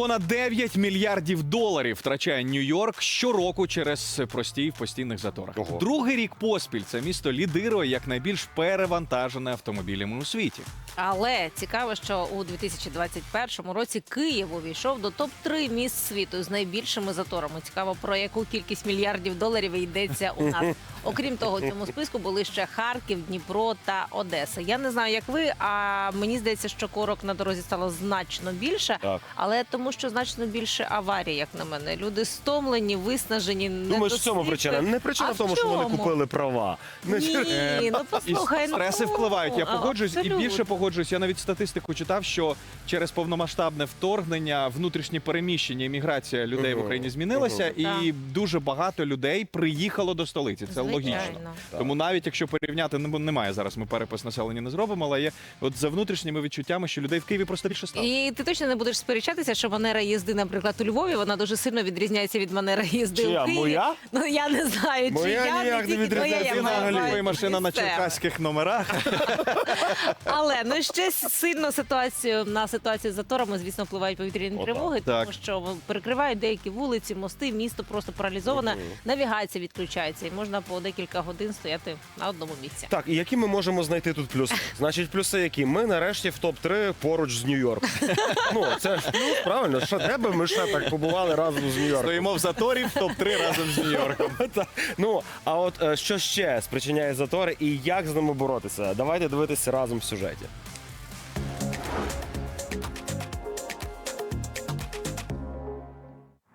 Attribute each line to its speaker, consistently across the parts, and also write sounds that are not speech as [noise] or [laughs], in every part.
Speaker 1: Понад 9 мільярдів доларів втрачає Нью-Йорк щороку через простій в постійних заторах.
Speaker 2: Ого.
Speaker 1: Другий рік поспіль це місто лідирує як найбільш перевантажене автомобілями у світі.
Speaker 3: Але цікаво, що у 2021 році Київ увійшов до топ 3 міст світу з найбільшими заторами. Цікаво, про яку кількість мільярдів доларів йдеться у нас. Окрім того, у цьому списку були ще Харків, Дніпро та Одеса. Я не знаю, як ви, а мені здається, що корок на дорозі стало значно більше,
Speaker 2: Так.
Speaker 3: але тому, що значно більше аварій, як на мене. Люди стомлені, виснажені.
Speaker 2: Думаєш, в цьому
Speaker 3: недосвідчені.
Speaker 2: причина? Не причина
Speaker 3: А
Speaker 2: в тому, що вони
Speaker 3: чому?
Speaker 2: купили права. Не через-
Speaker 3: Ні, ну
Speaker 1: І
Speaker 3: послухай, ну,
Speaker 1: стреси впливають. Я
Speaker 3: а,
Speaker 1: погоджуюсь і
Speaker 3: абсолютно.
Speaker 1: більше погоджуюсь. Я навіть статистику читав, що через повномасштабне вторгнення, внутрішнє переміщення, імміграція людей в Україні змінилася, і дуже багато людей приїхало до столиці. Це. Логічно.
Speaker 2: Так.
Speaker 1: Тому навіть якщо порівняти, ну, немає зараз. Ми перепис населення не зробимо, але є от за внутрішніми відчуттями, що людей в Києві просто більше стало.
Speaker 3: І ти точно не будеш сперечатися, що манера їзди, наприклад, у Львові, вона дуже сильно відрізняється від манери їзди
Speaker 2: Чия?
Speaker 3: у Києві.
Speaker 2: Моя?
Speaker 3: Ну я не знаю, чи
Speaker 2: Моя
Speaker 3: я
Speaker 2: ніяк не
Speaker 3: тільки твоя,
Speaker 2: відрізняється
Speaker 3: я маю на
Speaker 1: машина на
Speaker 3: місцева.
Speaker 1: черкаських номерах. [laughs]
Speaker 3: Але ну ще сильно ситуацію на ситуацію з заторами, звісно, впливають повітряні
Speaker 2: Отак.
Speaker 3: тривоги,
Speaker 1: Так.
Speaker 3: тому що перекривають деякі вулиці, мости, місто просто паралізоване. Навігація відключається, і можна по декілька годин стояти на одному місці.
Speaker 2: Так, і які ми можемо знайти тут плюси? [laughs] Значить, плюси які? Ми нарешті в топ-3 поруч з Нью-Йорком. [laughs] Ну, це ж плюс, правильно? Що де би ми ще так побували разом з Нью-Йорком?
Speaker 1: Стоїмо в заторі в топ-3 разом з Нью-Йорком. [laughs]
Speaker 2: Так. Ну, а от е, що ще спричиняє затори і як з ними боротися? Давайте дивитися разом в сюжеті.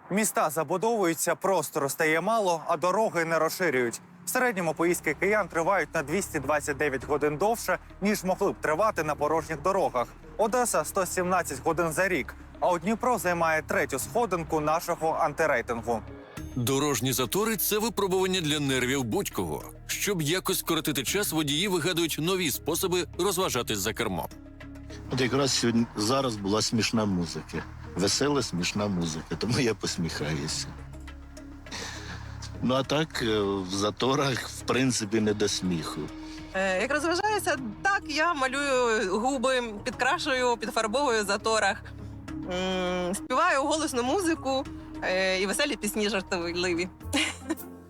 Speaker 4: Міста забудовуються, простору стає мало, а дороги не розширюють. В середньому поїздки киян тривають на 229 годин довше, ніж могли б тривати на порожніх дорогах. Одеса 117 годин за рік. А от Дніпро займає третю сходинку нашого антирейтингу.
Speaker 5: Дорожні затори це випробування для нервів будь-кого. Щоб якось скоротити час, водії вигадують нові способи розважатись за кермом.
Speaker 6: От якраз сьогодні зараз була смішна музика. Весела смішна музика, тому я посміхаюся. Ну а так, е, в заторах, в принципі, не до сміху.
Speaker 7: Е, Як розважаюся, так я малюю губи, підкрашую, підфарбовую в заторах, М, співаю голосну музику е, і веселі пісні жартовливі.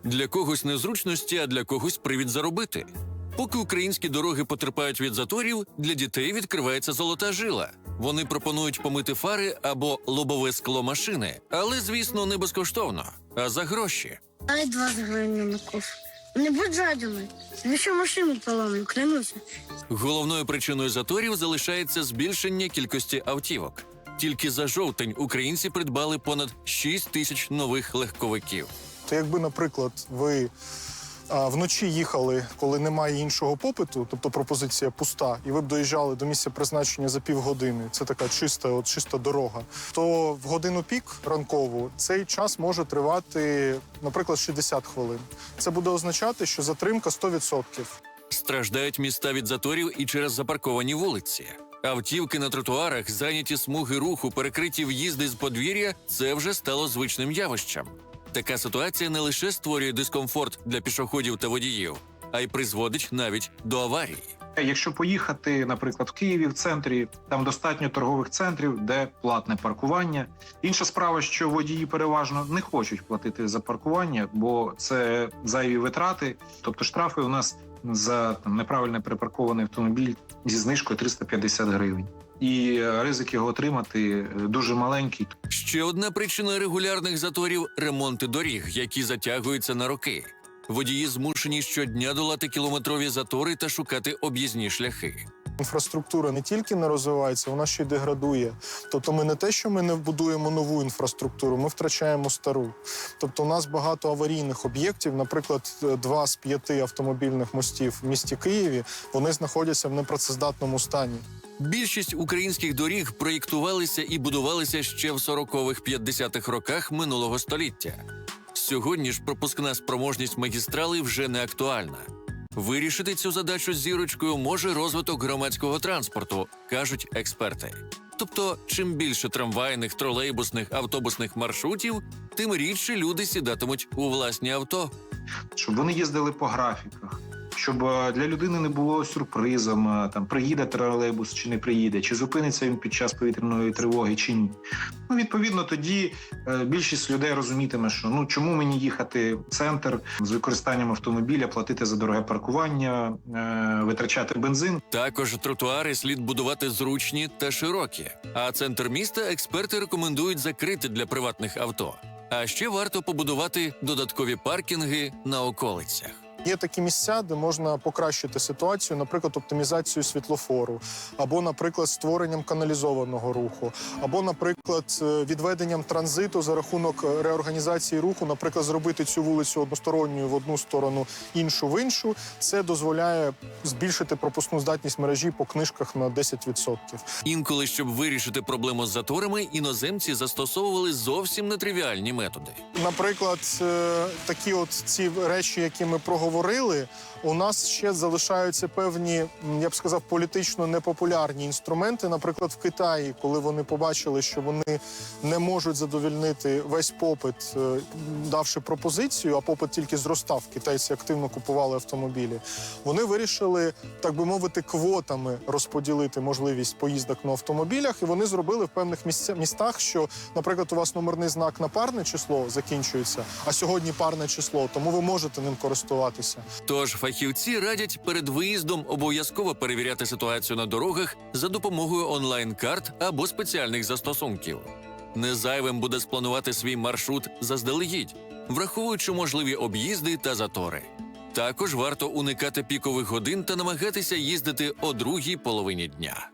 Speaker 5: Для когось незручності, а для когось привід заробити. Поки українські дороги потерпають від заторів, для дітей відкривається золота жила. Вони пропонують помити фари або лобове скло машини, але звісно не безкоштовно, а за гроші.
Speaker 8: Дай два гривень на кофе. Не будь. Тобі що машину поламаю, клянуся.
Speaker 5: Головною причиною заторів залишається збільшення кількості автівок. Тільки за жовтень українці придбали понад 6 тисяч нових легковиків.
Speaker 9: То якби, наприклад, ви а, вночі їхали, коли немає іншого попиту, тобто пропозиція пуста, і ви б доїжджали до місця призначення за півгодини, це така чиста, от, чиста дорога, то в годину пік ранкову цей час може тривати, наприклад, 60 хвилин. Це буде означати, що затримка 100%.
Speaker 5: Страждають міста від заторів і через запарковані вулиці. Автівки на тротуарах, зайняті смуги руху, перекриті в'їзди з подвір'я це вже стало звичним явищем. Така ситуація не лише створює дискомфорт для пішоходів та водіїв, а й призводить навіть до аварій.
Speaker 10: Якщо поїхати, наприклад, в Києві в центрі, там достатньо торгових центрів, де платне паркування. Інша справа, що водії переважно не хочуть платити за паркування, бо це зайві витрати. Тобто штрафи у нас за там, неправильно припаркований автомобіль зі знижкою 350 гривень. І ризик його отримати е, дуже маленький.
Speaker 5: Ще одна причина регулярних заторів ремонти доріг, які затягуються на роки. Водії змушені щодня долати кілометрові затори та шукати об'їзні шляхи.
Speaker 9: Інфраструктура не тільки не розвивається, вона ще й деградує. Тобто, ми не те, що ми не вбудуємо нову інфраструктуру, ми втрачаємо стару. Тобто, у нас багато аварійних об'єктів, наприклад, два з п'яти автомобільних мостів в місті Києві, вони знаходяться в непрацездатному стані.
Speaker 5: Більшість українських доріг проєктувалися і будувалися ще в 40-х 50-х роках минулого століття. Сьогодні ж пропускна спроможність магістралей вже не актуальна. Вирішити цю задачу зірочкою може розвиток громадського транспорту, кажуть експерти. Тобто, чим більше трамвайних, тролейбусних, автобусних маршрутів, тим рідше люди сідатимуть у власні авто.
Speaker 10: щоб вони їздили по графіках, щоб е, для людини не було сюрпризом, е, там приїде тролейбус чи не приїде, чи зупиниться він під час повітряної тривоги, чи ні. Ну, відповідно, тоді е, більшість людей розумітиме, що ну чому мені їхати в центр з використанням автомобіля, платити за дороге паркування, витрачати бензин.
Speaker 5: Також тротуари слід будувати зручні та широкі. А центр міста експерти рекомендують закрити для приватних авто. А ще варто побудувати додаткові паркінги на околицях.
Speaker 9: Є такі місця, де можна покращити ситуацію, наприклад, оптимізацію світлофору, або, наприклад, створенням каналізованого руху, або, наприклад, е, відведенням транзиту за рахунок реорганізації руху, наприклад, зробити цю вулицю односторонньою в одну сторону, іншу в іншу. Це дозволяє збільшити пропускну здатність мережі по книжках на 10%.
Speaker 5: Інколи, щоб вирішити проблему з заторами, іноземці застосовували зовсім нетривіальні методи.
Speaker 9: Наприклад, е, такі от ці речі, які ми проговорили, у нас ще залишаються певні, я б сказав, політично непопулярні інструменти. Наприклад, в Китаї, коли вони побачили, що вони не можуть задовільнити весь попит, е, давши пропозицію, а попит тільки зростав. Китайці активно купували автомобілі. Вони вирішили, так би мовити, квотами розподілити можливість поїздок на автомобілях, і вони зробили в певних місця, містах, що, наприклад, у вас номерний знак на парне число закінчується, а сьогодні парне число, тому ви можете ним користуватися.
Speaker 5: Тож фахівці радять перед виїздом обов'язково перевіряти ситуацію на дорогах за допомогою онлайн-карт або спеціальних застосунків. Незайвим буде спланувати свій маршрут заздалегідь, враховуючи можливі об'їзди та затори. Також варто уникати пікових годин та намагатися їздити о другій половині дня.